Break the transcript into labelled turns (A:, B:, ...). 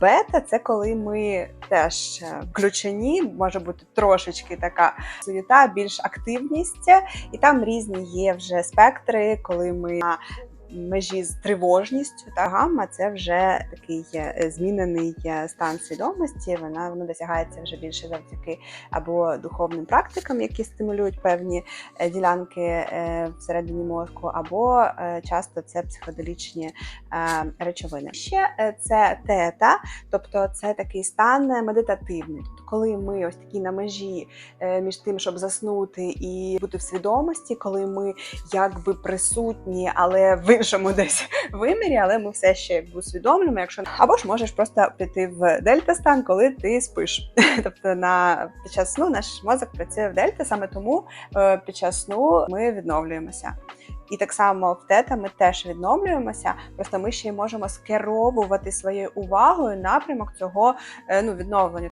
A: Бета це коли ми теж е, включені, може бути трошечки така суєта, більш активність, і там різні є вже спектри, коли ми межі з тривожністю. Та гамма це вже такий е, змінений е, стан свідомості. Вона воно досягається вже більше завдяки або духовним практикам, які стимулюють певні е, ділянки всередині мозку, або часто це психоделічні речовини. Ще це тета, тобто це такий стан медитативний. Тобто, коли ми ось такі на межі між тим, щоб заснути і бути в свідомості, коли ми якби присутні, але в іншому десь вимірі, але ми все ще усвідомлюємо, якщо або ж можеш просто піти в дельта стан, коли ти спиш. Тобто на під час сну наш мозок працює в дельта, саме тому е, під час сну ми відновлюємося. І так само в тета ми теж відновлюємося, просто ми ще й можемо скеровувати своєю увагою напрямок цього е, ну, відновлення.